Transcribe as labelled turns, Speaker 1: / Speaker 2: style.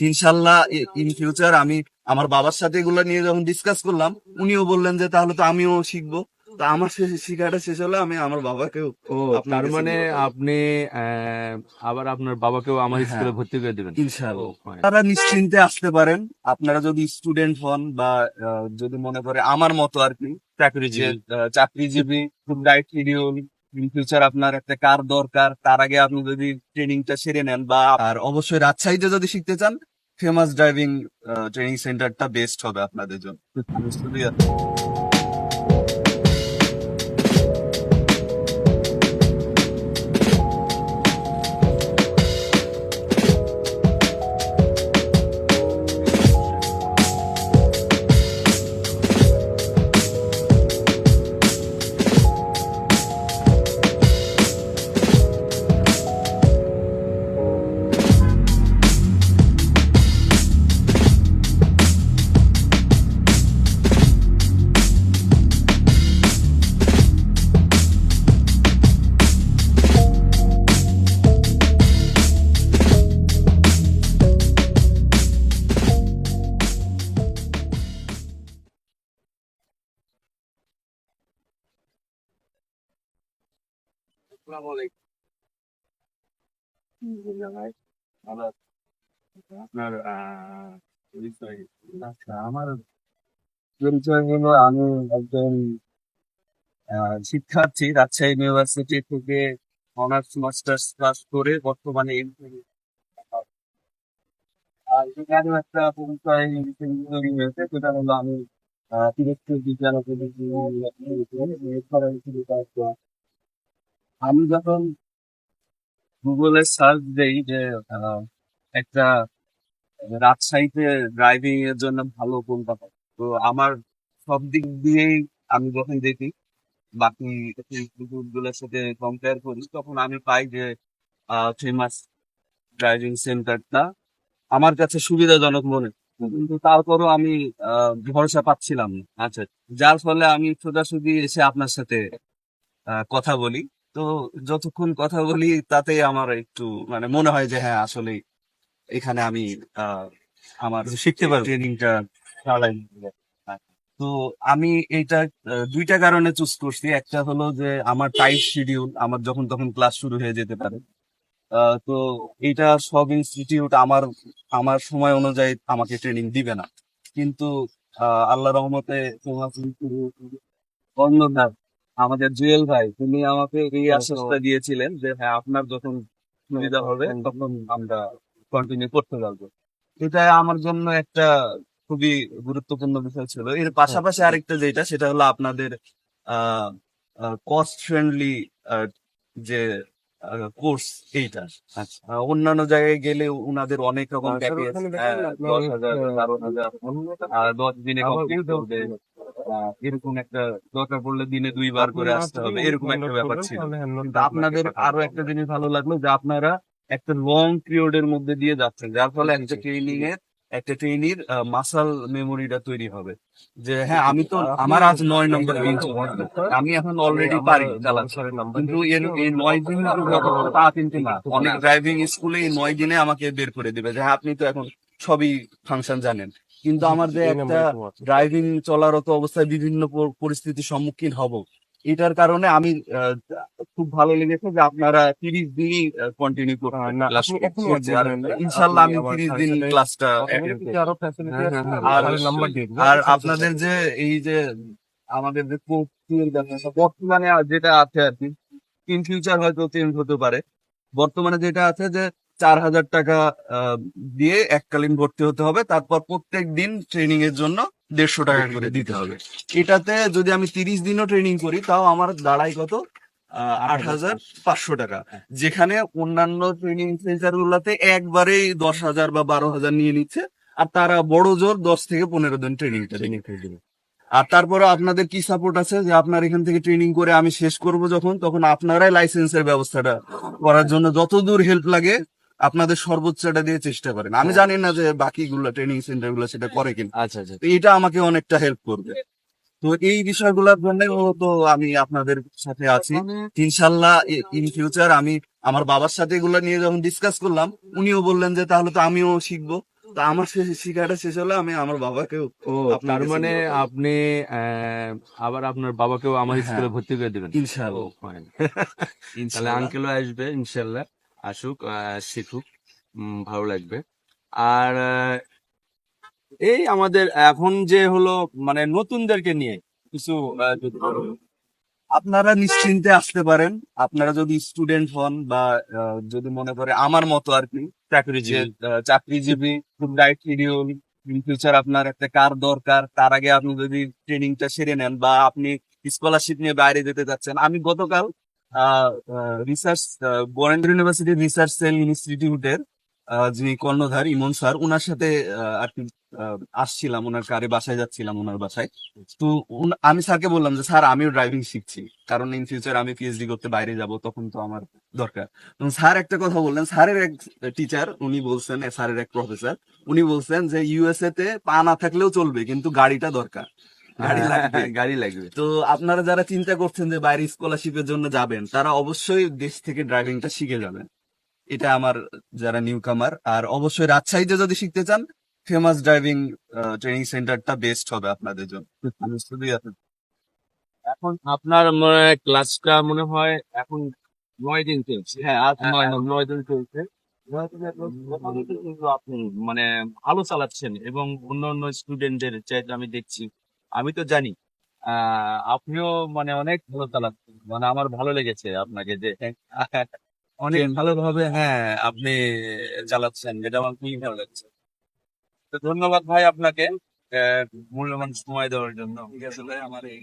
Speaker 1: ইনশাল্লাহ in future আমি আমার বাবার সাথে এগুলো নিয়ে যখন ডিসকাস করলাম উনিও বললেন যে তাহলে তো আমিও শিখব। তো আমার শিখাটা শেষ হলে আমি আমার বাবাকেও
Speaker 2: তার মানে আপনি আবার আপনার বাবাকেও আমার
Speaker 1: হ্যাঁ।
Speaker 2: স্কুলে ভর্তি করে দিবেন।
Speaker 1: ইনশাল্লাহ।
Speaker 2: ও,
Speaker 1: তারা নিশ্চিন্তে আসতে পারেন। আপনারা যদি স্টুডেন্ট হন বা যদি মনে করে আমার মতো আর কি
Speaker 2: চাকরিজীবী।
Speaker 1: চাকরিজীবী ডাইট শিডিউল ইন ফিউচার আপনার একটা কার দরকার, তার আগে আপনি যদি ট্রেনিংটা সেরে নেন বা আর অবশ্যই রাজশাহীতে যদি শিখতে চান ফেমাস ড্রাইভিং ট্রেনিং সেন্টারটা বেস্ট হবে আপনাদের জন্য।
Speaker 2: আপনার আহ, পরিচয়
Speaker 1: আচ্ছা আমার পরিচয় হলো আমি একজন শিক্ষার্থী রাজশাহী ইউনিভার্সিটি থেকে অনার্স মাস্টার্স ক্লাস করে বর্তমানে আর সেখানে একটা পরিচয় হয়েছে সেটা হলো আমি আহ, তিরস্কৃত বিজ্ঞান আমি যখন গুগলে সার্চ দেই যে একটা রাজশাহীতে ড্রাইভিং এর জন্য ভালো কোনটা তো আমার সব দিক দিয়েই আমি যখন দেখি, বাকি গুলোর সাথে কম্পেয়ার করি, তখন আমি পাই যে ফেমাস ড্রাইভিং সেন্টারটা আমার কাছে সুবিধাজনক মনে কিন্তু তারপরও আমি ভরসা পাচ্ছিলাম আচ্ছা যার ফলে আমি সোজাসুজি এসে আপনার সাথে কথা বলি। তো যতক্ষণ কথা বলি তাতে আমার একটু মানে মনে হয় যে হ্যাঁ আসলে এখানে আমি আমার শিখতে পারব। ট্রেনিংটা তো আমি এইটা দুইটা কারণে চুজ করছি। একটা হলো যে আমার টাইট শিডিউল আমার যখন তখন ক্লাস শুরু হয়ে যেতে পারে। তো এটা সব ইনস্টিটিউট আমার আমার সময় অনুযায়ী আমাকে ট্রেনিং দিবে না। কিন্তু আল্লাহ রহমতে তোমার অন্যধার আমাদের জুয়েল ভাই তিনি আমাকে এই আশ্বাসটা দিয়েছিলেন যে হ্যাঁ আপনার যখন সুবিধা হবে তখন আমরা কন্টিনিউ করতে পারব। এটা আমার জন্য একটা খুবই গুরুত্বপূর্ণ বিষয় ছিল। এর পাশাপাশি আরেকটা যেটা সেটা হলো আপনাদের কস্ট ফ্রেন্ডলি যে কোর্স এইটা।
Speaker 2: আচ্ছা।
Speaker 1: অন্যান্য জায়গায় গেলে উনাদের অনেক রকম
Speaker 2: আচ্ছা,
Speaker 1: প্যাকেজ
Speaker 2: আপনার,
Speaker 1: দশ হাজার বারো হাজার। আর দশ দিনে এরকম একটা দরকার পড়লে দিনে দুইবার করে আসতে হবে এরকম একটা ব্যাপার ছিল। কিন্তু আপনাদের আরও একটা জিনিস ভালো লাগল যে আপনারা একটা লং পিরিয়ডের মধ্যে দিয়ে যাচ্ছেন যার ফলে একটা ট্রেনিং এর একটা ট্রেনির মাসাল মেমোরিটা তৈরি হবে। যে হ্যাঁ আমি তো আমার আজ নয় নম্বর বেঞ্চ আমি এখন অলরেডি পারি কিন্তু এর এই নয় দিন যতক্ষণ তা কিন্তু না। অনেক ড্রাইভিং স্কুলে এই নয় দিনে আমাকে বের করে দিবে। যে হ্যাঁ, আপনি তো এখন সবই ফাংশন জানেন। কিন্তু আমার যে একটা ড্রাইভিং চলারত অবস্থায় বিভিন্ন পরিস্থিতির সম্মুখীন হব। এটার কারণে আমি খুব ভালো লেগেছে যে আপনারা তিরিশ দিনই কন্টিনিউ করবেন
Speaker 2: না,
Speaker 1: ক্লাস
Speaker 2: আপনি এখন
Speaker 1: করতে। আর ইনশাল্লাহ আমি তিরিশ দিন ক্লাসটা হ্যাঁ, হ্যাঁ,
Speaker 2: আর
Speaker 1: আপনাদের যে এই যে আমাদের যে বর্তমানে যেটা আছে আর কি ইন ফিউচার হয়তো চেঞ্জ হতে পারে। বর্তমানে যেটা আছে যে চার হাজার টাকা দিয়ে এককালীন ভর্তি হতে হবে। তারপর প্রত্যেক দিন ট্রেনিং এর জন্য দেড়শো টাকা করে দিতে হবে। এটাতে যদি আমি তিরিশ দিনও ট্রেনিং করি তাও আমার দাঁড়ায় কত? আট হাজার পাঁচশো টাকা। যেখানে অন্যান্য ট্রেনিং সেন্টার গুলাতে একবারেই দশ হাজার বা বারো হাজার নিয়ে নিচ্ছে আর তারা বড় জোর দশ থেকে পনেরো দিন ট্রেনিংটা দিবে। আর তারপরে আপনাদের কি সাপোর্ট আছে? যে আপনার এখান থেকে ট্রেনিং করে আমি শেষ করব যখন তখন আপনারাই লাইসেন্সের ব্যবস্থাটা করার জন্য যতদূর হেল্প লাগে আপনাদের সর্বোচ্চটা দিয়ে চেষ্টা করেন। আমি জানি না যে বাকিগুলো ট্রেনিং সেন্টারগুলো সেটা করে কিনা।
Speaker 2: আচ্ছা আচ্ছা।
Speaker 1: তো এটা আমাকে অনেকটা হেল্প করবে। তো এই বিষয়গুলোর জন্য তো আমি আপনাদের সাথে আছি। ইনশাল্লাহ ইন ফিউচার আমি আমার বাবার সাথে এগুলো নিয়ে যখন ডিসকাস করলাম উনিও বললেন যে তাহলে তো আমিও শিখব। তো আমার শেষ- শিখাটা শেষ হলে আমি আমার বাবাকেও
Speaker 2: ও
Speaker 1: আপনার
Speaker 2: তার মানে আপনি আবার আপনার বাবাকেও আমার
Speaker 1: হ্যাঁ।
Speaker 2: স্কুলে ভর্তি করে দেবেন।
Speaker 1: ইনশাল্লাহ।
Speaker 2: তাহলে আঙ্কেলও আসবে ইনশাল্লাহ। আসুক শিখুক ভালো লাগবে। আর এই আমাদের এখন যে হলো মানে নতুনদেরকে নিয়ে কিছু।
Speaker 1: আপনারা নিশ্চিন্তে আসতে পারেন। আপনারা যদি স্টুডেন্ট হন বা যদি মনে করে আমার মতো আর কি
Speaker 2: চাকরিজীবী
Speaker 1: চাকরিজীবী খুব ডাইট শিডিউল ইন ফিউচার আপনার একটা কার দরকার তার আগে আপনি যদি ট্রেনিংটা সেরে নেন বা আপনি স্কলারশিপ নিয়ে বাইরে যেতে চাচ্ছেন। আমি গতকাল research Barendra university research cell ইনস্টিটিউটের যিনি কর্ণধার ইমন স্যার ওনার সাথে আর কি আসছিলাম ওনার কারে বাসায় যাচ্ছিলাম ওনার বাসায়। তো আমি স্যারকে বললাম যে, স্যার, আমিও ড্রাইভিং শিখছি। কারণ ইন ফিউচার আমি পিএইচডি করতে বাইরে যাব, তখন তো আমার দরকার। স্যার একটা কথা বললেন, স্যারের এক টিচার উনি বলছেন, স্যারের এক প্রফেসর উনি বলছেন যে ইউএসএ তে পা না থাকলেও চলবে, কিন্তু গাড়িটা দরকার। গাড়ি লাগবে।
Speaker 2: গাড়ি লাগবে।
Speaker 1: তো আপনারা যারা চিন্তা করছেন যে বাইরে স্কলারশিপের জন্য যাবেন তারা অবশ্যই দেশ থেকে ড্রাইভিংটা শিখে যাবেন। এটা আমার যারা নিউ কামার আর অবশ্যই রাজশাহীতে যদি শিখতে চান ফেমাস ড্রাইভিং ট্রেনিং সেন্টারটা বেস্ট হবে আপনাদের জন্য।
Speaker 2: এখন আপনার মানে ক্লাসটা মনে হয় এখন নয় দিন চলছে।
Speaker 1: হ্যাঁ আজ
Speaker 2: নয়
Speaker 1: নয়
Speaker 2: দিন চলছে। কিন্তু আপনি মানে ভালো চালাচ্ছেন এবং অন্য অন্য স্টুডেন্টদের চাইতে আমি দেখছি আমি তো জানি। আপনিও মানে অনেক ভালো চালান মানে আমার ভালো লেগেছে আপনাকে যে অনেক ভালোভাবে হ্যাঁ আপনি চালাচ্ছেন যেটা আমার খুবই ভালো লাগছে। তো ধন্যবাদ ভাই আপনাকে আহ, মূল্যবান সময় দেওয়ার জন্য।
Speaker 1: ঠিক আছে ভাই আমার এই